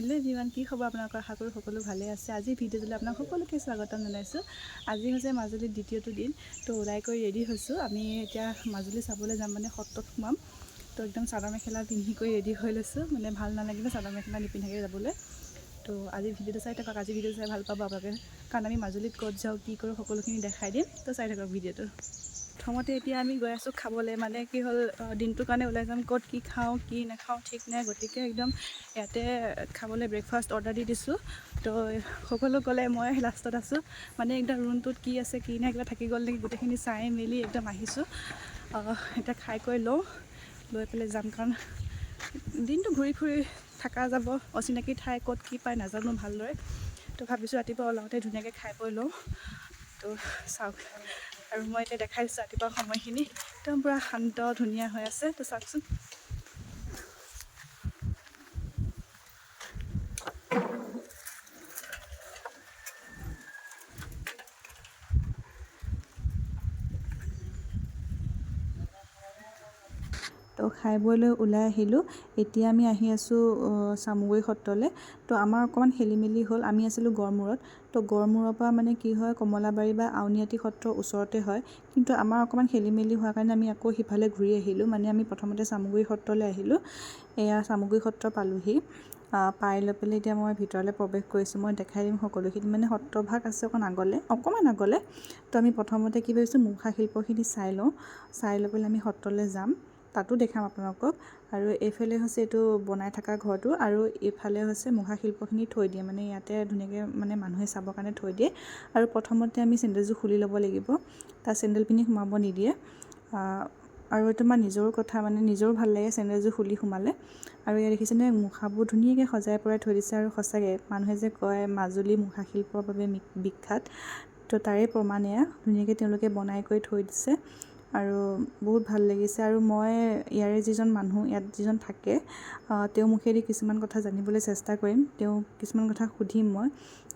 Hello everyone, কি খবৰ আপোনালোকৰ? আশা কৰোঁ সকলো ভালে আছে। আজি ভিডিঅ'টোলৈ আপোনাক সকলোকে স্বাগতম জনাইছোঁ। আজি হৈছে মাজুলীৰ দ্বিতীয়টো দিন, তো ওলাই কৰি ৰেডি হৈছোঁ। আমি এতিয়া মাজুলী চাবলৈ যাম মানে সত্ৰত সোমাম। তো একদম চাদৰ মেখেলা পিন্ধি কৰি ৰেডি হৈ লৈছোঁ। মানে ভালো নালাগিলে চাদৰ মেখেলা নিপিন্ধাকৈ যাবলৈ। তো আজি ভিডিঅ'টো চাই থাকক। আজি ভিডিঅ'টো চাই ভালো পাব আপোনালোকে। কাৰণ আমি মাজুলীত ক'ত যাওঁ, কি কৰোঁ, সকলোখিনি দেখাই দিম। তো চাই থাকক ভিডিঅ'টো। প্ৰথমতে এতিয়া আমি গৈ আছোঁ খাবলৈ। মানে কি হ'ল দিনটোৰ কাৰণে ওলাই যাম। ক'ত কি খাওঁ কি নাখাওঁ ঠিক নাই। গতিকে একদম ইয়াতে খাবলৈ ব্ৰেকফাষ্ট অৰ্ডাৰ দি দিছোঁ। তো সকলো গ'লে মই লাষ্টত আছোঁ। মানে একদম ৰুমটোত কি আছে কি নাই কিবা থাকি গ'ল নেকি গোটেইখিনি চাই মেলি একদম আহিছোঁ। আহ, এতিয়া খাই কৰি লওঁ। লৈ পেলাই যাম কাৰণ দিনটো ঘূৰি ফুৰি থকা যাব। অচিনাকি ঠাই ক'ত কি পায় নাজানো ভালদৰে। তো ভাবিছোঁ ৰাতিপুৱা ওলাওঁতে ধুনীয়াকৈ খাই বৈ লওঁ। তো চাওক আৰু মই এতিয়া দেখাই দিছোঁ ৰাতিপুৱা সময়খিনি। একদম পূৰা শান্ত ধুনীয়া হৈ আছে। তো চাওকচোন। খাই বৈ লৈ ওলাই আহিলোঁ। এতিয়া আমি আহি আছোঁ চামগুৰি সত্ৰলৈ। তো আমাৰ অকণমান খেলি মেলি হ'ল। আমি আছিলোঁ গড়মূৰত। তো গড়মূৰৰ পৰা মানে কি হয় কমলাবাৰী বা আউনীআটী সত্ৰৰ ওচৰতে হয়। কিন্তু আমাৰ অকণমান খেলি মেলি হোৱাৰ কাৰণে আমি আকৌ সিফালে ঘূৰি আহিলোঁ। মানে আমি প্ৰথমতে চামগুৰি সত্ৰলৈ আহিলোঁ। এয়া চামগুৰি সত্ৰ পালোহি। পাই লৈ পেলাই এতিয়া মই ভিতৰলৈ প্ৰৱেশ কৰিছোঁ। মই দেখাই দিম সকলোখিনি। মানে সত্ৰভাগ আছে অকণ আগলৈ অকণমান আগলৈ। তো আমি প্ৰথমতে কি ভাবিছোঁ মুখা শিল্পখিনি চাই লওঁ। চাই লৈ পেলাই আমি সত্ৰলৈ যাম। তাতো দেখাম আপোনালোকক। আৰু এইফালে হৈছে এইটো বনাই থকা ঘৰটো আৰু এইফালে হৈছে মুখা শিল্পখিনি থৈ দিয়ে। মানে ইয়াতে ধুনীয়াকৈ মানে মানুহে চাবৰ কাৰণে থৈ দিয়ে। আৰু প্ৰথমতে আমি চেণ্ডেলযোৰ খুলি ল'ব লাগিব। তাত চেণ্ডেল পিন্ধি সোমাব নিদিয়ে। আৰু এইটো আমাৰ নিজৰো কথা মানে নিজৰো ভাল লাগে চেণ্ডেলযোৰ খুলি সোমালে। আৰু ইয়াত দেখিছেনে মুখাবোৰ ধুনীয়াকৈ সজাই পৰাই থৈ দিছে আৰু সঁচাকৈ মানুহে যে কয় মাজুলী মুখা শিল্পৰ বাবে বিখ্যাত। তো তাৰে প্ৰমাণ এয়া। ধুনীয়াকৈ তেওঁলোকে বনাই কৰি থৈ দিছে। আৰু বহুত ভাল লাগিছে আৰু মই ইয়াৰে যিজন মানুহ ইয়াত যিজন থাকে তেওঁৰ মুখেদি কিছুমান কথা জানিবলৈ চেষ্টা কৰিম। তেওঁ কিছুমান কথা সুধিম মই।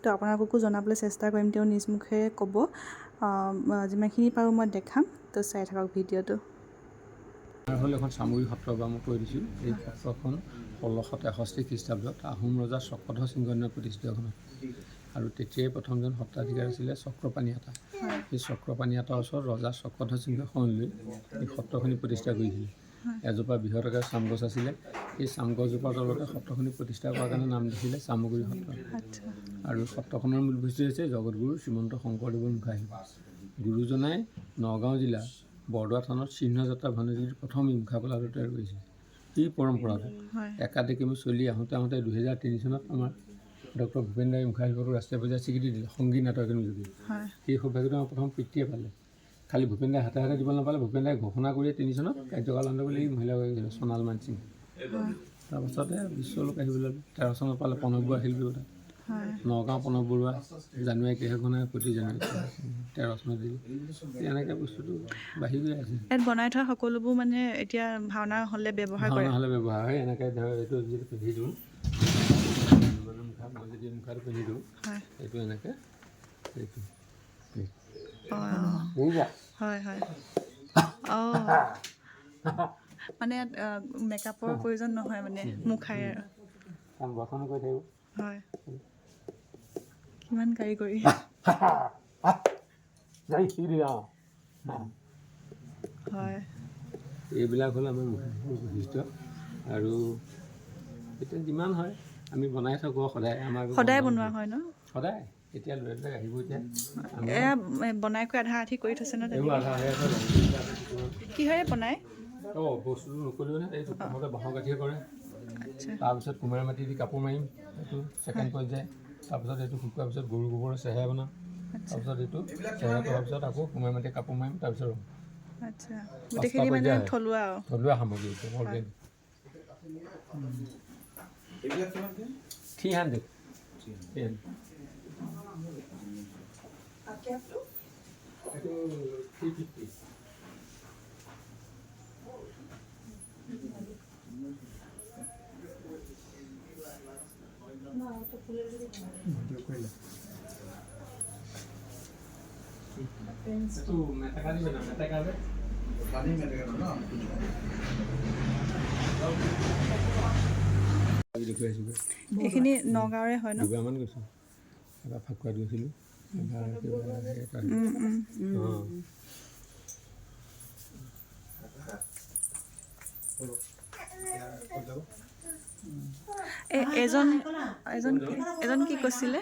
তো আপোনালোককো জনাবলৈ চেষ্টা কৰিম। তেওঁ নিজ মুখেৰে ক'ব। যিমানখিনি পাৰোঁ মই দেখাম। তো চাই থাকক ভিডিঅ'টো। হ'ল এখন চামগুৰি সত্ৰ বা মই কৈ দিছোঁ। এই সত্ৰখন ষোল্লশ তেষষ্ঠি খ্ৰীষ্টাব্দত আহোম ৰজা চক্ৰধ্বজ সিংহনীয়ে প্ৰতিষ্ঠিত এখন আৰু তেতিয়াই প্ৰথমজন সত্ৰাধিকাৰ আছিলে চক্ৰপাণি আটা সেই চক্ৰপাণি আটাৰ ওচৰত ৰজা চক্ৰধ্বজ সিংহই শৰণ লৈ এই সত্ৰখিনি প্ৰতিষ্ঠা কৰিছিলে। এজোপা বৃহৎ আকাৰ চামগছ আছিলে। সেই চামগছজোপাৰ তলতে সত্ৰখিনি প্ৰতিষ্ঠা কৰাৰ কাৰণে নাম দিছিলে চামগুৰি সত্ৰ। আচ্ছা। আৰু সত্ৰখনৰ মূল বস্তু হৈছে জগতগুৰু শ্ৰীমন্ত শংকৰদেৱৰ মুখাশিল্প। গুৰুজনাই নগাঁও জিলাৰ বৰদোৱা থানত চিহ্নযাত্ৰা ভানুজ্যোতিৰ প্ৰথম এই মুখাকলাটো তৈয়াৰ কৰিছিল। এই পৰম্পৰাটো একাডেমি চলি আহোঁতে আহোঁতে দুহেজাৰ তিনি চনত আমাৰ ডক্টৰ ভূপেন দাই মুখাশিল্পটো ৰাষ্ট্ৰীয় পৰ্যায়ত স্বীকৃতি দিলে সংগীত নাটক একাডেমি যোগে সেই সৌভাগ্যটো আমাৰ প্ৰথম পিতৃয়ে পালে। খালি ভূপেন দাই হাতে হাতে দিব নাপালে ভূপেন দাই ঘোষণা কৰিয়ে তিনি চনত কাৰ্যকাল আৰম্ভ বুলি মহিলাগৰাকী সোণাল মানসিং তাৰপাছতে বিশ্ব লোক আহিবলৈ। তেৰ চনত পালে প্ৰণৱ বৰুৱা শিল্পী হয়। নগাঁও প্ৰণৱ বৰুৱা জানুৱাৰী কেইখনে প্ৰতি জানুৱাৰী তেৰ চনত দিলে এনেকৈ বস্তুটো বাঢ়ি গৈ আছে। ইয়াত বনাই থোৱা সকলোবোৰ মানে এতিয়া ভাওনা হ'লে ব্যৱহাৰ ভাওনা হ'লে ব্যৱহাৰ হয় এনেকৈ ধৰ এইটো যদি পিন্ধি দিওঁ। মুখা মানে মেকআপৰ প্ৰয়োজন নহয় মানে মুখাৰে আৰু কিমান কাৰিকৰী হয় এইবিলাক হ'ল আমাৰ বৈশিষ্ট্য। আৰু এতিয়া যিমান হয় আমি বনাই থাকোঁ সদায় আমাৰ সদায় বনোৱা হয় ন? সদায় এতিয়া ল'ৰাবিলাক আহিব এতিয়া। এয়া এ, বনাই কৰি আধা আধি কৰি থৈছে ন কিহেৰে বনাই অঁ বস্তুটো নকৰিলেও নে এইটো প্ৰথমতে বাঁহৰ কাঠিয়ে কৰে। তাৰপিছত কুমাৰ মাটি দি কাপোৰ মাৰিম এইটো ছেকেণ্ড পৰ্যায় তাৰপিছত এইটো শুকোৱাৰ পিছত গৰু গোবৰৰ চেহেৰা বনাম। আচ্ছা। তাৰপিছত এইটো চেহেৰা কৰাৰ পিছত আকৌ কুমাৰ মাটি কাপোৰ মাৰিম তাৰপিছত ৰং আচ্ছা। গোটেইখিনি মানে। থলুৱা থলুৱা সামগ্ৰী এইটো organic three hundred three hundred এইটো থ্ৰী ফিফটি এইটো মেটেকা দিবে না? মেটেকা যে দেখুৱাইছোগৈ এইখিনি নগাঁৱৰে হয় ন? দুবাৰমান গৈছোঁ। এবাৰ ফাকুৱাত গৈছিলোঁ। এবাৰ এজন এজন এজন কি কৈছিলে?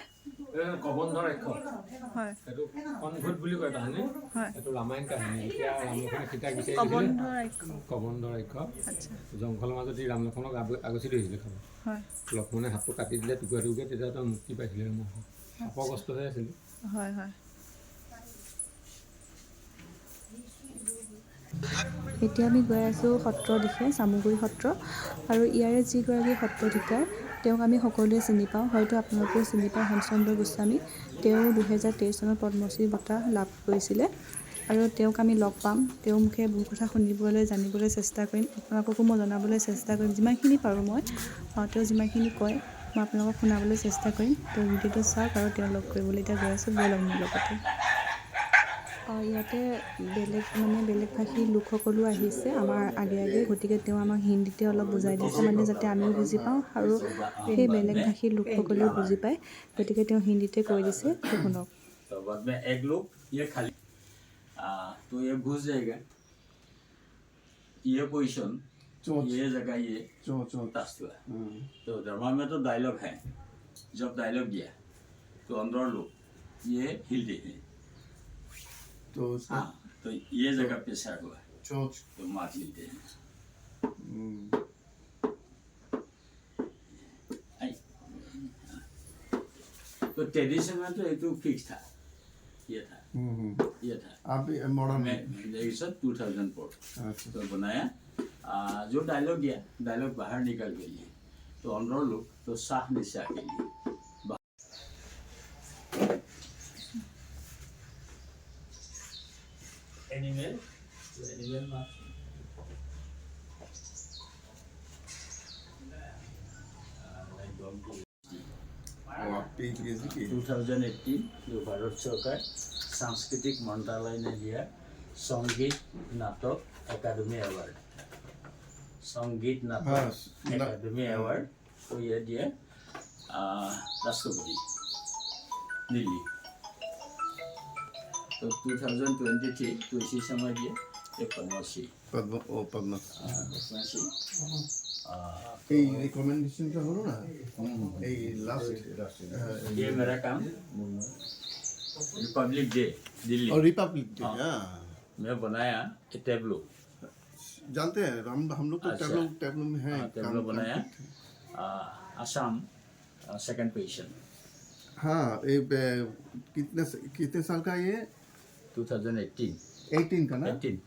কবন্ধ ৰাক্ষস হয়। সেইটো কণভূত বুলি কয় তাহানি। হয়। সেইটো ৰামায়ণ কাহিনী। এতিয়া ৰামলক্ষণে সীতাক বিচাৰি কবন্ধ গৈছিলে ৰাক্ষস কবন্ধ ৰাক্ষস আচ্ছা। জংঘলৰ মাজত ৰামলক্ষণক আগ- আগচি ধৰিছিলে খাব। লক্ষ্মণে হাতটো কাটি দিলে টুকুৰা টুকুৰা তেতিয়া তেওঁ মুক্তি পাইছিলে অপকষ্ট হৈ আছিলে। হয় হয়। এতিয়া আমি গৈ আছোঁ সত্ৰৰ দিশে চামগুৰি সত্ৰ। আৰু ইয়াৰে যিগৰাকী সত্ৰাধিকাৰ তেওঁক আমি সকলোৱে চিনি পাওঁ। হয়তো আপোনালোকেও চিনি পায় হেমচন্দ্ৰ গোস্বামী। তেওঁ দুহেজাৰ তেইছ চনত পদ্মশ্ৰী বঁটা লাভ কৰিছিলে আৰু তেওঁক আমি লগ পাম। তেওঁৰ মুখে বহু কথা শুনিবলৈ জানিবলৈ চেষ্টা কৰিম। আপোনালোককো মই জনাবলৈ চেষ্টা কৰিম। যিমানখিনি পাৰোঁ মই তেওঁ যিমানখিনি কয় মই আপোনালোকক শুনাবলৈ চেষ্টা কৰিম। তেওঁ ভিডিঅ'টো চাওক আৰু তেওঁ লগ কৰিবলৈ এতিয়া গৈ আছোঁ ব'লক মোৰ লগতে। ইয়াতে বেলেগ মানে বেলেগ ভাষীৰ লোকসকলো আহিছে আমাৰ আগে আগে গতিকে তেওঁ আমাক হিন্দীতে অলপ বুজাই দিছে মানে যাতে আমিও বুজি পাওঁ আৰু সেই বেলেগ ভাষীৰ লোকসকলেও বুজি পায় গতিকে তেওঁ হিন্দীতে কৈ দিছে তো শুনক तो बाद में एक लोग ये खाली आ, तो ये घुस जाएगा ये पोजीशन ये जगह ये टास्ट हुआ तो ड्रामा में तो डायलॉग है जब डायलॉग दिया तो अंदर लोग ये हिलते हैं तो उसका हाँ तो ये जगह पे सर हुआ। चोच तो माथ हिलते हैं हम्म, तो ट्रेडिशन में तो ये तो फिक्स था। ये था। हम्म, ये था। आप मॉडर्न मैं टू थाउज़ेंड फोर तो बनाया। आ, जो डायलॉग दिया डायलॉग बाहर निकल गई है। तो लोग तो साफ़ निशा के लिए অ্যানিমেল অ্যানিমেল মাছ টু থাউজেন্ড এইটিন ভারত সরকার সাংস্কৃতিক মন্ত্রালয়ে দিয়া সংগীত নাটক একাডেমি অ্যাওয়ার্ড সংগীত নাটক একাডেমি অ্যাওয়ার্ড হইয়া দিয়া রাষ্ট্রপতি দিল্লি तो ये दिया आ, राष्ट्रपति दिल्ली तो 2023 तो इसी समय दिया ये पद्मश्री पद्म ओ पद्म आ, पद्मश्री आ, এই রিকমেন্ডেশনটা হলো না এই লাস্ট ये मेरा काम रिपब्लिक डे दिल्ली और रिपब्लिक डे हाँ। हाँ मैं बनाया ये टेबलो जानते हैं हम हम लोग तो अच्छा। टेबलो टेबलो में हैं हाँ, टेबलो काम- बनाया आ, असम सेकंड पोजीशन हाँ ये बे- कितने कितने साल का ये 2018 18 का ना 18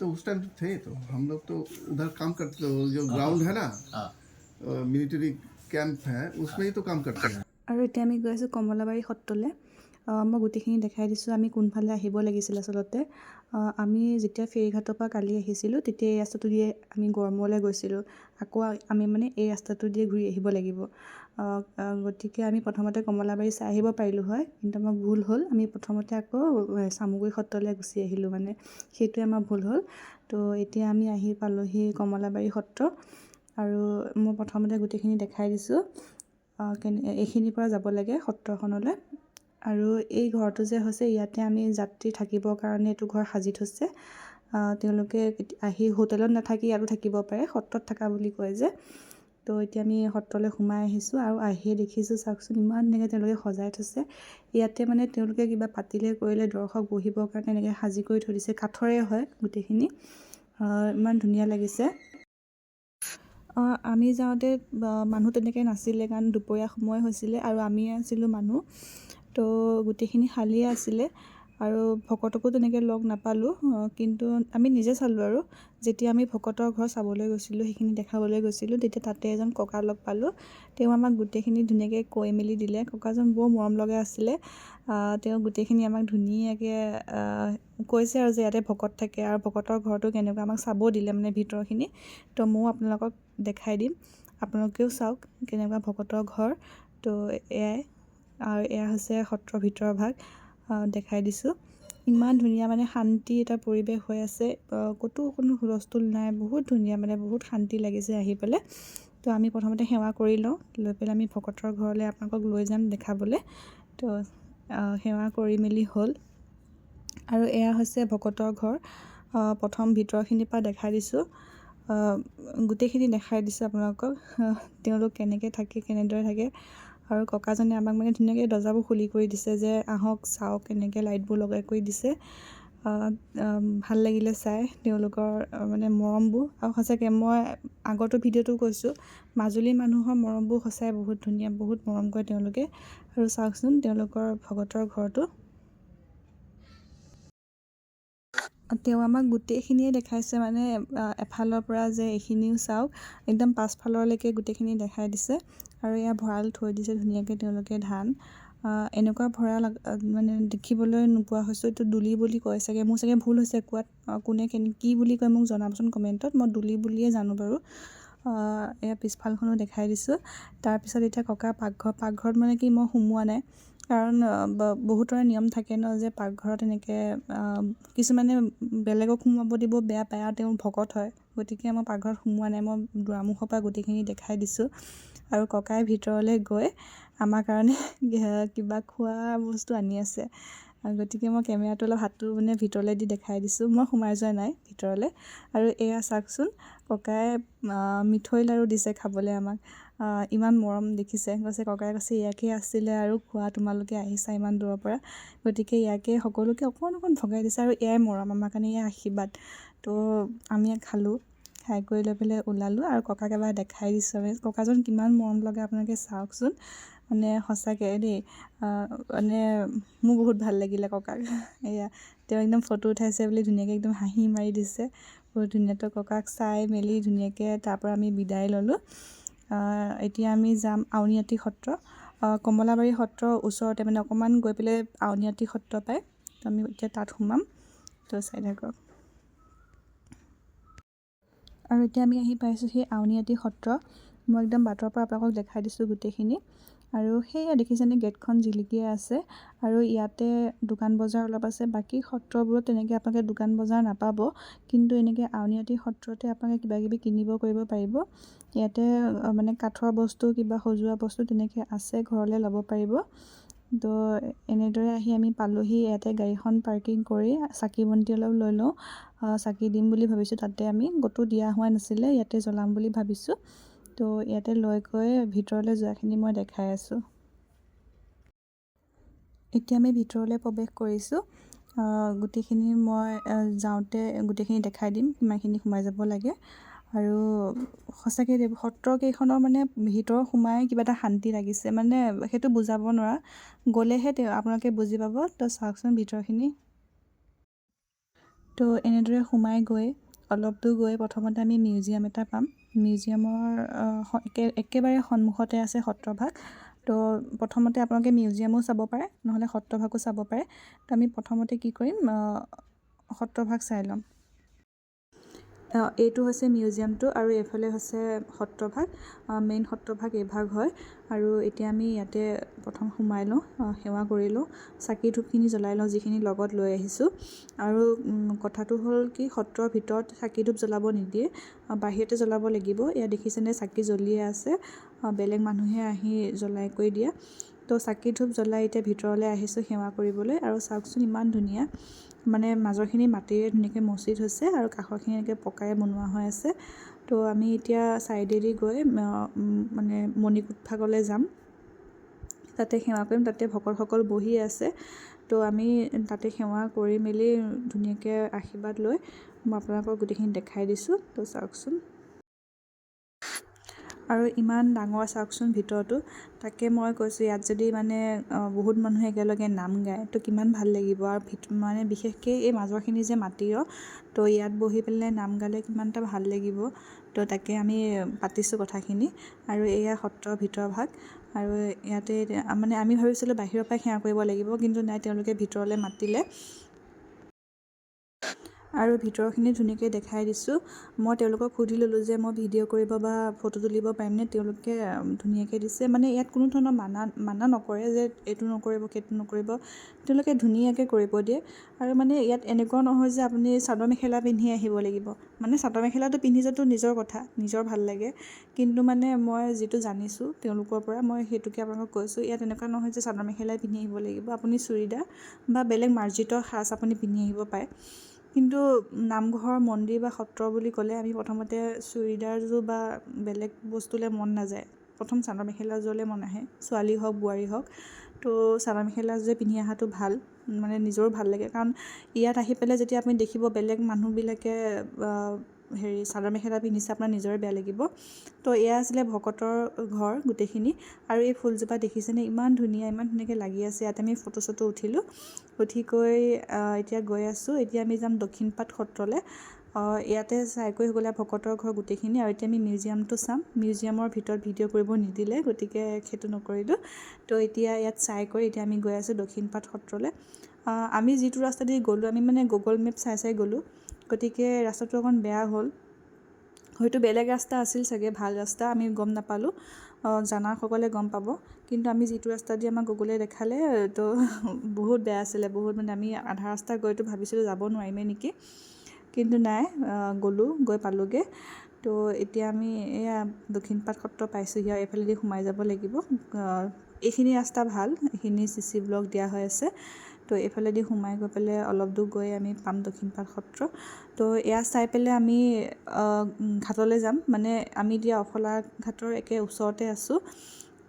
तो उस टाइम तो थे तो हम लोग तो उधर काम करते थे वो जो ग्राउंड है ना हाँ मिलिट्री कैंप है उसमें ही तो काम करते हैं আৰু এতিয়া আমি গৈ আছোঁ কমলাবাৰী সত্ৰলৈ আহ, মই গোটেইখিনি দেখাই দিছোঁ আমি কোনফালে আহিব লাগিছিল আচলতে আহ, আমি যেতিয়া ফেৰীঘাটৰ পৰা কালি আহিছিলোঁ তেতিয়া এই ৰাস্তাটো দিয়ে আমি গড়মূৰলৈ গৈছিলোঁ আকৌ আমি মানে এই ৰাস্তাটো দিয়ে ঘূৰি আহিব লাগিব আহ, আহ, গতিকে আমি প্ৰথমতে কমলাবাৰী চাই আহিব পাৰিলোঁ হয়। কিন্তু আমাৰ ভুল হ'ল। আমি প্ৰথমতে আকৌ চামগুৰি সত্ৰলৈ গুচি আহিলোঁ মানে। সেইটোৱে আমাৰ ভুল হ'ল। তো এতিয়া আমি আহি পালোঁহি কমলাবাৰী সত্ৰ। আৰু মই প্ৰথমতে গোটেইখিনি দেখাই দিছোঁ। কেনে এইখিনিৰ পৰা যাব লাগে সত্ৰখনলৈ। আৰু এই ঘৰটো যে হৈছে ইয়াতে আমি যাত্ৰী থাকিবৰ কাৰণে এইটো ঘৰ সাজি থৈছে। তেওঁলোকে আহি হোটেলত নাথাকি ইয়াতো থাকিব পাৰে। সত্ৰত থকা বুলি কয় যে। তো এতিয়া আমি সত্ৰলৈ সোমাই আহিছোঁ আৰু আহিয়ে দেখিছোঁ চাওকচোন ইমান ধুনীয়াকৈ তেওঁলোকে সজাই থৈছে। ইয়াতে মানে তেওঁলোকে কিবা পাতিলে কৰিলে দৰ্শক বহিবৰ কাৰণে এনেকৈ সাজি কৰি থৈ দিছে কাঠৰে হয় গোটেইখিনি। ইমান ধুনীয়া লাগিছে। আমি যাওঁতে মানুহ তেনেকৈ নাছিলে কাৰণ দুপৰীয়া সময় হৈছিলে আৰু আমি আছিলোঁ মানুহ। তো গোটেইখিনি খালীয়ে আছিলে। আৰু ভকতকো তেনেকৈ লগ নাপালোঁ কিন্তু আমি নিজে চালোঁ আৰু। যেতিয়া আমি ভকতৰ ঘৰ চাবলৈ গৈছিলোঁ সেইখিনি দেখাবলৈ গৈছিলোঁ তেতিয়া তাতে এজন ককা লগ পালোঁ। তেওঁ আমাক গোটেইখিনি ধুনীয়াকৈ কৈ মেলি দিলে। ককাজন বৰ মৰম লগা আছিলে। তেওঁ গোটেইখিনি আমাক ধুনীয়াকৈ কৈছে আৰু যে ইয়াতে ভকত থাকে আৰু ভকতৰ ঘৰটো কেনেকুৱা আমাক চাব দিলে মানে ভিতৰখিনি। তো ময়ো আপোনালোকক দেখাই দিম। আপোনালোকেও চাওক কেনেকুৱা ভকতৰ ঘৰ। তো এয়াই। আৰু এয়া হৈছে সত্ৰৰ ভিতৰৰ ভাগ। দেখাই দিছোঁ। ইমান ধুনীয়া মানে শান্তি এটা পৰিৱেশ হৈ আছে। ক'তো কোনো হুলস্থুল নাই। বহুত ধুনীয়া মানে বহুত শান্তি লাগিছে আহি পেলাই। তো আমি প্ৰথমতে সেৱা কৰি লওঁ। লৈ পেলাই আমি ভকতৰ ঘৰলৈ আপোনালোকক লৈ যাম দেখাবলৈ। তো সেৱা কৰি মেলি হ'ল। আৰু এয়া হৈছে ভকতৰ ঘৰ। প্ৰথম ভিতৰখিনিৰ পৰা দেখাই দিছোঁ। গোটেইখিনি দেখাই দিছোঁ আপোনালোকক। তেওঁলোক কেনেকৈ থাকে কেনেদৰে থাকে। আৰু ককাজনে আমাক মানে ধুনীয়াকৈ দৰ্জাবোৰ খুলি কৰি দিছে যে আহক চাওক এনেকৈ লাইটবোৰ লগাই কৰি দিছে। ভাল লাগিলে চাই তেওঁলোকৰ মানে মৰমবোৰ। আৰু সঁচাকৈ মই আগতো ভিডিঅ'টো কৈছোঁ মাজুলী মানুহৰ মৰমবোৰ সঁচাই বহুত ধুনীয়া বহুত মৰম কৰে তেওঁলোকে। আৰু চাওকচোন তেওঁলোকৰ ভগতৰ ঘৰটো। তেওঁ আমাক গোটেইখিনিয়ে দেখাইছে মানে এফালৰ পৰা যে এইখিনিও চাওক একদম পাছফাললৈকে গোটেইখিনি দেখাই দিছে। আৰু এয়া ভঁৰাল থৈ দিছে ধুনীয়াকৈ তেওঁলোকে ধান। এনেকুৱা ভঁৰাল মানে দেখিবলৈ নোপোৱা হৈছোঁ এইটো দুলি বুলি কয় চাগে। মোৰ চাগে ভুল হৈছে কোৱাত কোনে কেনে কি বুলি কয় মোক জনাবচোন কমেণ্টত মই দুলি বুলিয়ে জানো বাৰু। এয়া পিছফালখনো দেখাই দিছোঁ। তাৰপিছত এতিয়া ককা পাকঘৰ পাকঘৰত মানে কি মই সোমোৱা নাই। কাৰণ বহুতৰে নিয়ম থাকে ন যে পাকঘৰত এনেকৈ কিছুমানে বেলেগক সোমাব দিব বেয়া পায় আৰু তেওঁ ভকত হয়। গতিকে মই পাকঘৰত সোমোৱা নাই মই দুৱাৰমুখৰ পৰা গোটেইখিনি দেখাই দিছোঁ। আৰু ককাই ভিতৰলৈ গৈ আমাৰ কাৰণে কিবা খোৱা বস্তু আনি আছে। গতিকে মই কেমেৰাটো অলপ হাতটো মানে ভিতৰলৈ দি দেখাই দিছোঁ। মই সোমাই যোৱা নাই ভিতৰলৈ। আৰু এয়া চাওকচোন ককাই মিঠৈ লাড়ু দিছে খাবলৈ আমাক। ইমান মৰম দেখিছে। কৈছে ককাই কৈছে ইয়াকে আছিলে আৰু খোৱা তোমালোকে আহিছা ইমান দূৰৰ পৰা। গতিকে ইয়াকে সকলোকে অকণ অকণ ভগাই দিছে আৰু এয়াই মৰম। আমাৰ কাৰণে এয়াই আশীৰ্বাদ। তো আমি খালোঁ। খাই কৰি লৈ পেলাই ওলালোঁ আৰু ককাক এবাৰ দেখাই দিছোঁ। আমি ককাজন কিমান মৰম লগা আপোনালোকে চাওকচোন। মানে সঁচাকৈ দেই মানে মোৰ বহুত ভাল লাগিলে ককাক। এয়া তেওঁ একদম ফটো উঠাইছে বুলি ধুনীয়াকৈ একদম হাঁহি মাৰি দিছে। বহুত ধুনীয়া তো ককাক চাই মেলি ধুনীয়াকৈ তাৰপৰা আমি বিদায় ল'লোঁ। এতিয়া আমি যাম আউনীআটী সত্ৰ। কমলাবাৰী সত্ৰৰ ওচৰতে মানে অকণমান গৈ পেলাই আউনীআটী সত্ৰ পায় তো আমি এতিয়া তাত সোমাম। তো চাই থাকক। আৰু এতিয়া আমি আহি পাইছোঁ সেই আউনীআটী সত্ৰ। মই একদম বাটৰ পৰা আপোনালোকক দেখাই দিছোঁ গোটেইখিনি। আৰু সেয়া দেখিছেনে গেটখন জিলিকিয়ে আছে। আৰু ইয়াতে দোকান বজাৰ অলপ আছে। বাকী সত্ৰবোৰত তেনেকৈ আপোনালোকে দোকান বজাৰ নাপাব। কিন্তু এনেকৈ আউনীআটী সত্ৰতে আপোনালোকে কিবা কিবি কিনিব কৰিব পাৰিব। ইয়াতে মানে কাঠৰ বস্তু কিবা সজোৱা বস্তু তেনেকৈ আছে ঘৰলৈ ল'ব পাৰিব। তো এনেদৰে আহি আমি পালোহি ইয়াতে গাড়ীখন পাৰ্কিং কৰি চাকি বন্তি অলপ লৈ লওঁ। চাকি দিম বুলি ভাবিছোঁ তাতে আমি ক'তো দিয়া হোৱা নাছিলে ইয়াতে জ্বলাম বুলি ভাবিছোঁ। তো ইয়াতে লৈ গৈ ভিতৰলৈ যোৱাখিনি মই দেখাই আছোঁ। এতিয়া আমি ভিতৰলৈ প্ৰৱেশ কৰিছোঁ। গোটেইখিনি মই যাওঁতে গোটেইখিনি দেখাই দিম কিমানখিনি সোমাই যাব লাগে। আৰু সঁচাকৈ দেই সত্ৰকেইখনৰ মানে ভিতৰ সোমাই কিবা এটা শান্তি লাগিছে মানে সেইটো বুজাব নোৱাৰা। গ'লেহে তেওঁ আপোনালোকে বুজি পাব। তো চাওকচোন ভিতৰখিনি। তো এনেদৰে সোমাই গৈ অলপ দূৰ গৈ প্ৰথমতে আমি মিউজিয়াম এটা পাম। মিউজিয়ামৰ একে একেবাৰে সন্মুখতে আছে সত্ৰভাগ। তো প্ৰথমতে আপোনালোকে মিউজিয়ামো চাব পাৰে নহ'লে সত্ৰভাগো চাব পাৰে। তো আমি প্ৰথমতে কি কৰিম সত্ৰভাগ চাই ল'ম। এইটো হৈছে মিউজিয়ামটো আৰু এইফালে হৈছে সত্ৰভাগ মেইন সত্ৰভাগ এইভাগ হয়। আৰু এতিয়া আমি ইয়াতে প্ৰথম সোমাই লওঁ সেৱা কৰি লওঁ চাকি ধূপখিনি জ্বলাই লওঁ যিখিনি লগত লৈ আহিছোঁ। আৰু কথাটো হ'ল কি সত্ৰৰ ভিতৰত চাকি ধূপ জ্বলাব নিদিয়ে বাহিৰতে জ্বলাব লাগিব। এয়া দেখিছেনে চাকি জ্বলিয়ে আছে বেলেগ মানুহে আহি জ্বলাই কৰি দিয়ে। তো চাকি ধূপ জ্বলাই এতিয়া ভিতৰলৈ আহিছোঁ সেৱা কৰিবলৈ আৰু চাওকচোন ইমান ধুনীয়া। মানে মাজৰখিনি মাটিৰে ধুনীয়াকৈ মচি থৈছে আৰু কাষৰখিনি এনেকৈ পকাৰে বনোৱা হৈ আছে। তো আমি এতিয়া ছাইডেদি গৈ মানে মণিকূট ভাগলৈ যাম। তাতে সেৱা কৰিম তাতে ভকতসকল বহি আছে। তো আমি তাতে সেৱা কৰি মেলি ধুনীয়াকৈ আশীৰ্বাদ লৈ মই আপোনালোকক গোটেইখিনি দেখাই দিছোঁ। তো চাওকচোন। আৰু ইমান ডাঙৰ চাওকচোন ভিতৰতো। তাকে মই কৈছোঁ ইয়াত যদি মানে বহুত মানুহে একেলগে নাম গায় তো কিমান ভাল লাগিব। আৰু ভিত মানে বিশেষকৈ এই মাজৰখিনি যে মাটিৰ তো ইয়াত বহি পেলাই নাম গালে কিমান এটা ভাল লাগিব। তো তাকে আমি পাতিছোঁ কথাখিনি। আৰু এয়া সত্ৰৰ ভিতৰ ভাগ। আৰু ইয়াতে মানে আমি ভাবিছিলোঁ বাহিৰৰ পৰাই সেৱা কৰিব লাগিব কিন্তু নাই তেওঁলোকে ভিতৰলৈ মাতিলে। আৰু ভিতৰখিনি ধুনীয়াকৈ দেখাই দিছোঁ। মই তেওঁলোকক সুধি ল'লোঁ যে মই ভিডিঅ' কৰিব বা ফটো তুলিব পাৰিমনে তেওঁলোকে ধুনীয়াকৈ দিছে। মানে ইয়াত কোনো ধৰণৰ মানা মানা নকৰে যে এইটো নকৰিব সেইটো নকৰিব। তেওঁলোকে ধুনীয়াকৈ কৰিব দিয়ে। আৰু মানে ইয়াত এনেকুৱা নহয় যে আপুনি চাদৰ মেখেলা পিন্ধি আহিব লাগিব। মানে চাদৰ মেখেলাটো পিন্ধি যোৱাটো নিজৰ কথা নিজৰ ভাল লাগে। কিন্তু মানে মই যিটো জানিছোঁ তেওঁলোকৰ পৰা মই সেইটোকে আপোনালোকক কৈছোঁ। ইয়াত এনেকুৱা নহয় যে চাদৰ মেখেলাই পিন্ধি আহিব লাগিব। আপুনি চুৰিদাৰ বা বেলেগ মাৰ্জিত সাজ আপুনি পিন্ধি আহিব পাৰে। কিন্তু নামঘৰ মন্দিৰ বা সত্ৰ বুলি ক'লে আমি প্ৰথমতে চুৰিদাৰযোৰ বা বেলেগ বস্তুলৈ মন নাযায়। প্ৰথম চাদৰ মেখেলাযোৰলৈ মন আহে ছোৱালী হওক বোৱাৰী হওক। তো চাদৰ মেখেলাযোৰে পিন্ধি অহাটো ভাল মানে নিজৰো ভাল লাগে। কাৰণ ইয়াত আহি পেলাই যেতিয়া আপুনি দেখিব বেলেগ মানুহবিলাকে হেৰি চাদৰ মেখেলা পিন্ধিছে আপোনাৰ নিজৰে বেয়া লাগিব। তো এয়া আছিলে ভকতৰ ঘৰ গোটেইখিনি। আৰু এই ফুলজোপা দেখিছেনে? ইমান ধুনীয়া ইমান ধুনীয়াকৈ লাগি আছে। ইয়াত আমি ফটো চটো উঠিলোঁ। উঠি গৈ এতিয়া গৈ আছোঁ। এতিয়া আমি যাম দক্ষিণপাট সত্ৰলৈ। ইয়াতে চাই কৰি গ'লে ভকতৰ ঘৰ গোটেইখিনি। আৰু এতিয়া আমি মিউজিয়ামটো চাম। মিউজিয়ামৰ ভিতৰত ভিডিঅ' কৰিব নিদিলে গতিকে সেইটো নকৰিলোঁ। তো এতিয়া ইয়াত চাই কৰি এতিয়া আমি গৈ আছোঁ দক্ষিণপাট সত্ৰলৈ। আমি যিটো ৰাস্তাদি গ'লোঁ আমি মানে গুগল মেপ চাই চাই গ'লোঁ। গতিকে ৰাস্তাটো অকণ বেয়া হ'ল। হয়তো বেলেগ ৰাস্তা আছিল চাগে ভাল ৰাস্তা আমি গম নাপালোঁ। জানাসকলে গম পাব। কিন্তু আমি যিটো ৰাস্তা দি আমাক গুগলে দেখালে তো বহুত বেয়া আছিলে বহুত মানে আমি আধা ৰাস্তা গৈতো ভাবিছিলোঁ যাব নোৱাৰিমেই নেকি। কিন্তু নাই গ'লোঁ গৈ পালোঁগৈ। তো এতিয়া আমি এয়া দক্ষিণপাট সত্ৰ পাইছোঁহি আৰু এইফালেদি সোমাই যাব লাগিব। এইখিনি ৰাস্তা ভাল এইখিনি চি চি ব্লক দিয়া হৈ আছে। তো এইফালেদি সোমাই গৈ পেলাই অলপ দূৰ গৈ আমি পাম দক্ষিণপাট সত্ৰ। তো এয়া চাই পেলাই আমি ঘাটলৈ যাম। মানে আমি এতিয়া অফলা ঘাটৰ একে ওচৰতে আছোঁ।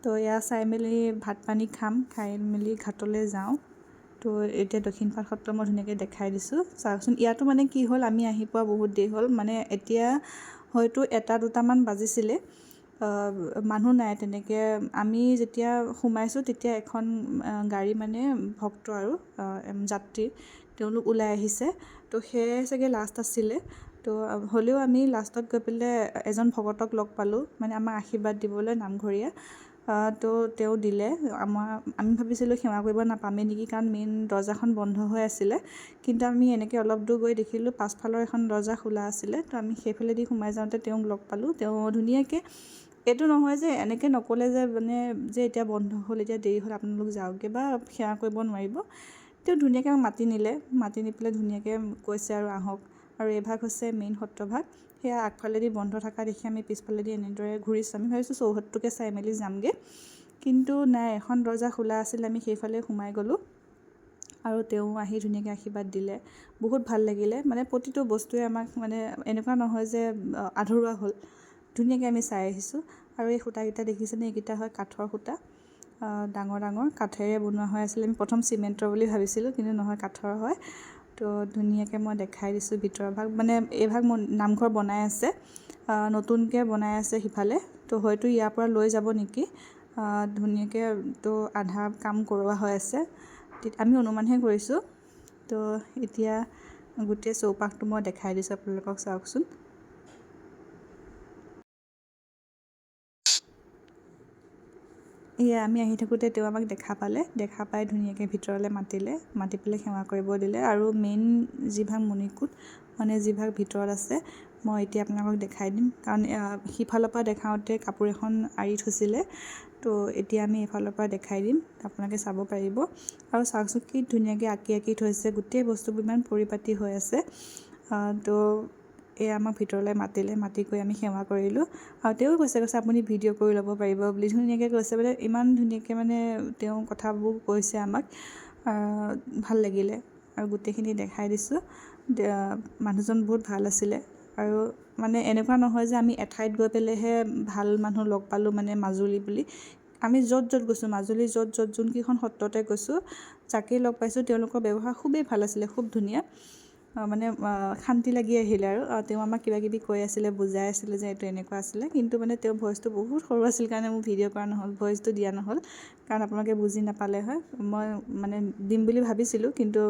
তো এয়া চাই মেলি ভাত পানী খাম খাই মেলি ঘাটলৈ যাওঁ। তো এতিয়া দক্ষিণপাট সত্ৰ মই ধুনীয়াকৈ দেখাই দিছোঁ। চাওকচোন ইয়াতো মানে কি হ'ল আমি আহি পোৱা বহুত দেৰি হ'ল। মানে এতিয়া হয়তো এটা দুটামান বাজিছিলে। মানুহ নাই। তেনেকৈ আমি যেতিয়া সোমাইছোঁ তেতিয়া এখন গাড়ী মানে ভক্ত আৰু যাত্ৰী তেওঁলোক ওলাই আহিছে। তো সেয়ে চাগে লাষ্ট আছিলে। তো হ'লেও আমি লাষ্টত গৈ পেলাই এজন ভকতক লগ পালোঁ মানে আমাক আশীৰ্বাদ দিবলৈ নামঘৰীয়া। তো তেওঁ দিলে। আমাৰ আমি ভাবিছিলোঁ সেৱা কৰিব নাপামেই নেকি কাৰণ মেইন দৰ্জাখন বন্ধ হৈ আছিলে। কিন্তু আমি এনেকৈ অলপ দূৰ গৈ দেখিলোঁ পাছফালৰ এখন দৰ্জা খোলা আছিলে। তো আমি সেইফালেদি সোমাই যাওঁতে তেওঁক লগ পালোঁ। তেওঁ ধুনীয়াকৈ এইটো নহয় যে এনেকৈ নক'লে যে মানে যে এতিয়া বন্ধ হ'ল এতিয়া দেৰি হ'ল আপোনালোক যাওকগৈ বা সেৱা কৰিব নোৱাৰিব। তেওঁ ধুনীয়াকৈ আমাক মাতি নিলে মাতি নি পেলাই ধুনীয়াকৈ কৈছে আৰু আহক। আৰু এইভাগ হৈছে মেইন সত্ৰভাগ। সেয়া আগফালেদি বন্ধ থকা দেখি আমি পিছফালেদি এনেদৰে ঘূৰিছোঁ। আমি ভাবিছোঁ চৌহদটোকে চাই মেলি যামগৈ। কিন্তু নাই এখন দৰ্জা খোলা আছিল আমি সেইফালে সোমাই গ'লোঁ। আৰু তেওঁ আহি ধুনীয়াকৈ আশীৰ্বাদ দিলে। বহুত ভাল লাগিলে। মানে প্ৰতিটো বস্তুৱে আমাক মানে এনেকুৱা নহয় যে আধৰুৱা হ'ল। ধুনীয়াকৈ আমি চাই আহিছোঁ। আৰু এই সূতাকেইটা দেখিছেনে? এইকেইটা হয় কাঠৰ সূতা। ডাঙৰ ডাঙৰ কাঠেৰে বনোৱা হৈ আছিলে। আমি প্ৰথম চিমেণ্টৰ বুলি ভাবিছিলোঁ কিন্তু নহয় কাঠৰ হয়। তো ধুনীয়াকৈ মই দেখাই দিছোঁ ভিতৰৰ ভাগ। মানে এইভাগ নামঘৰ বনাই আছে। নতুনকৈ বনাই আছে সিফালে। তো হয়তো ইয়াৰ পৰা লৈ যাব নেকি? ধুনীয়াকৈ তো আধা কাম কৰোৱা হৈ আছে। আমি অনুমানহে কৰিছোঁ। তো এতিয়া গোটেই চৌপাশটো মই দেখাই দিছোঁ। আপোনালোকক চাওকচোন। এয়া আমি আহি থাকোঁতে তেওঁ আমাক দেখা পালে দেখা পাই ধুনীয়াকৈ ভিতৰলৈ মাতিলে মাতি পেলাই সেৱা কৰিব দিলে। আৰু মেইন যিভাগ মণিকূট মানে যিভাগ ভিতৰত আছে মই এতিয়া আপোনালোকক দেখাই দিম। কাৰণ সিফালৰ পৰা দেখাওঁতে কাপোৰ এখন আঁৰি থৈছিলে। তো এতিয়া আমি এইফালৰ পৰা দেখাই দিম আপোনালোকে চাব পাৰিব। আৰু চাওকচোন কি ধুনীয়াকৈ আঁকি আঁকি থৈছে। গোটেই বস্তুবোৰ ইমান পৰিপাটি হৈ আছে। তো এয়া আমাক ভিতৰলৈ মাতিলে মাতি কৰি আমি সেৱা কৰিলোঁ। আৰু তেওঁ কৈছে কৈছে আপুনি ভিডিঅ' কৰি ল'ব পাৰিব বুলি। ধুনীয়াকৈ কৈছে মানে ইমান ধুনীয়াকৈ মানে তেওঁ কথাবোৰ কৈছে আমাক। ভাল লাগিলে। আৰু গোটেইখিনি দেখাই দিছোঁ। মানুহজন বহুত ভাল আছিলে। আৰু মানে এনেকুৱা নহয় যে আমি এঠাইত গৈ পেলাইহে ভাল মানুহ লগ পালোঁ মানে মাজুলী বুলি। আমি য'ত য'ত গৈছোঁ মাজুলী য'ত য'ত যোনকেইখন সত্ৰতে গৈছোঁ যাকেই লগ পাইছোঁ তেওঁলোকৰ ব্যৱহাৰ খুবেই ভাল আছিলে খুব ধুনীয়া। মানে শান্তি লাগি আহিলে আৰু। তেওঁ আমাক কিবা কিবি কৈ আছিলে বুজাই আছিলে যে এইটো এনেকুৱা আছিলে। কিন্তু মানে তেওঁৰ ভইচটো বহুত সৰু আছিল কাৰণে মোৰ ভিডিঅ' কৰা নহ'ল ভইচটো দিয়া নহ'ল। কাৰণ আপোনালোকে বুজি নাপালে হয়। মই মানে দিম বুলি ভাবিছিলোঁ কিন্তু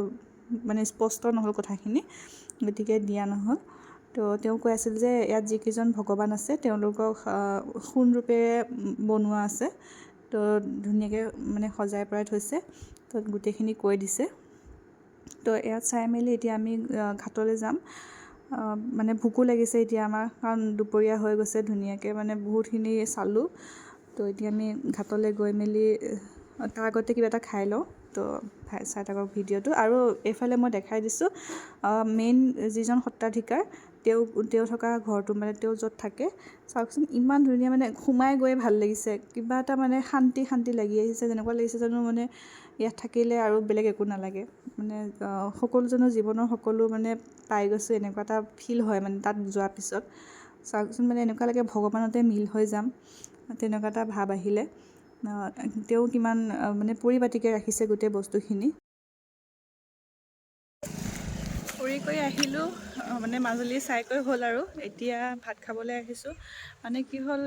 মানে স্পষ্ট নহ'ল কথাখিনি। গতিকে দিয়া নহ'ল। তো তেওঁ কৈ আছিল যে ইয়াত যিকেইজন ভগৱান আছে তেওঁলোকক সোণ ৰূপেৰে বনোৱা আছে। তো ধুনীয়াকৈ মানে সজাই পৰাই থৈছে। তো গোটেইখিনি কৈ দিছে। তো ইয়াত চাই মেলি এতিয়া আমি ঘাটলৈ যাম। মানে ভোকো লাগিছে এতিয়া আমাৰ কাৰণ দুপৰীয়া হৈ গৈছে ধুনীয়াকৈ মানে বহুতখিনি চালোঁ। তো এতিয়া আমি ঘাটলৈ গৈ মেলি তাৰ আগতে কিবা এটা খাই লওঁ। তো চাই থাকক ভিডিঅ'টো। আৰু এইফালে মই দেখাই দিছোঁ মেইন যিজন সত্ৰাধিকাৰ তেওঁ তেওঁ থকা ঘৰটো মানে তেওঁ য'ত থাকে চাওকচোন ইমান ধুনীয়া মানে সোমাই গৈ ভাল লাগিছে। কিবা এটা মানে শান্তি শান্তি লাগি আহিছে যেনেকুৱা লাগিছে জানো মানে ইয়াত থাকিলে আৰু বেলেগ একো নালাগে। মানে সকলোজনৰ জীৱনৰ সকলো মানে পাই গৈছোঁ এনেকুৱা এটা ফিল হয় মানে তাত যোৱাৰ পিছত। চাওকচোন মানে এনেকুৱা লাগে ভগৱানতে মিল হৈ যাম তেনেকুৱা এটা ভাৱ আহিলে। আহ, তেওঁ কিমান মানে পৰিপাটিকৈ ৰাখিছে গোটেই বস্তুখিনি। ফুৰি কৰি আহিলোঁ আহ, মানে মাজুলী চাই কৰি হ'ল আৰু। এতিয়া ভাত খাবলৈ আহিছোঁ। মানে কি হ'ল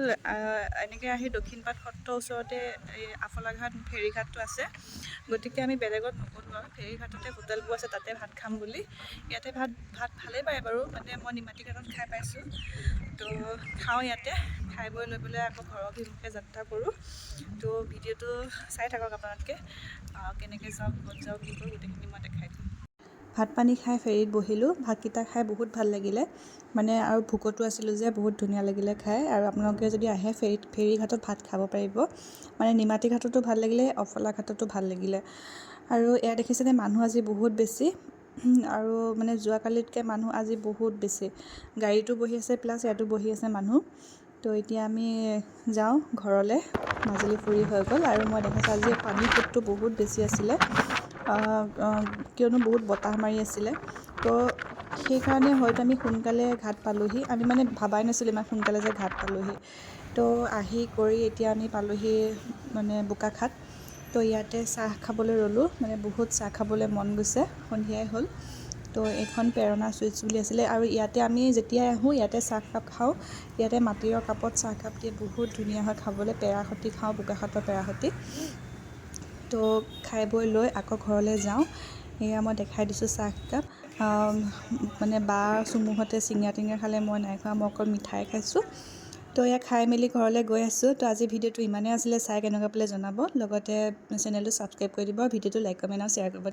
এনেকৈ আহি দক্ষিণপাট সত্ৰৰ ওচৰতে এই আফলাঘাট ফেৰীঘাটটো আছে। গতিকে আমি বেলেগত নগ'লোঁ আৰু। ফেৰীঘাটতে হোটেলবোৰ আছে তাতে ভাত খাম বুলি। ইয়াতে ভাত ভাত ভালেই পায় বাৰু। মানে মই নিমাতী ঘাটত খাই পাইছোঁ। তো খাওঁ ইয়াতে। খাই বৈ লৈ পেলাই আকৌ ঘৰৰ অভিমুখে যাত্ৰা কৰোঁ। তো ভিডিঅ'টো চাই থাকক আপোনালোকে। কেনেকৈ যাওঁ ক'ত যাওঁ কি কৰোঁ গোটেইখিনি মই দেখাই দিম। ভাত পানী খাই ফেৰীত বহিলোঁ। ভাতকেইটা খাই বহুত ভাল লাগিলে। মানে আৰু ভোকতো আছিলোঁ যে বহুত ধুনীয়া লাগিলে খাই। আৰু আপোনালোকে যদি আহে ফেৰীত ফেৰী ঘাটত ভাত খাব পাৰিব। মানে নিমাতী ঘাটতো ভাল লাগিলে অফলা ঘাটতো ভাল লাগিলে। আৰু এয়া দেখিছেনে মানুহ আজি বহুত বেছি। আৰু মানে যোৱাকালিতকৈ মানুহ আজি বহুত বেছি। গাড়ীতো বহি আছে প্লাছ ইয়াতো বহি আছে মানুহ। তো এতিয়া আমি যাওঁ ঘৰলৈ। মাজুলী ফুৰি হৈ গ'ল। আৰু মই দেখাইছোঁ আজি পানী সোঁতটো বহুত বেছি আছিলে। কিয়নো বহুত বতাহ মাৰি আছিলে। তো সেইকাৰণে হয়তো আমি সোনকালে ঘাট পালোঁহি। আমি মানে ভবাই নাছিলোঁ ইমান সোনকালে যে ঘাট পালোঁহি। তো আহি কৰি এতিয়া আমি পালোঁহি মানে বোকাখাট তো ইয়াতে চাহ খাবলৈ ৰ'লোঁ। মানে বহুত চাহ খাবলৈ মন গৈছে। সন্ধিয়াই হ'ল। তো এইখন প্ৰেৰণা চুইটছ বুলি আছিলে। আৰু ইয়াতে আমি যেতিয়াই আহোঁ ইয়াতে চাহকাপ খাওঁ। ইয়াতে মাটিৰৰ কাপত চাহকাপ দিয়ে। বহুত ধুনীয়া হয় খাবলৈ। পেৰা সৈতে খাওঁ বোকাখাটৰ পেৰা সৈতে তো খাই বৈ লৈ আকৌ ঘৰলৈ যাওঁ। এয়া মই দেখাই দিছোঁ চাহকাপ। মানে বা চুমুহতে চিঙৰা টিঙৰা খালে মই নাই খোৱা মই অকল মিঠাই খাইছোঁ। তো এয়া খাই মেলি ঘৰলৈ গৈ আছোঁ। তো আজি ভিডিঅ'টো ইমানেই আছিলে চাই কেনেকুৱা পালে জনাব। লগতে চেনেলটো ছাবস্ক্ৰাইব কৰি দিব ভিডিঅ'টো লাইক কমেণ্ট আৰু শ্বেয়াৰ কৰিব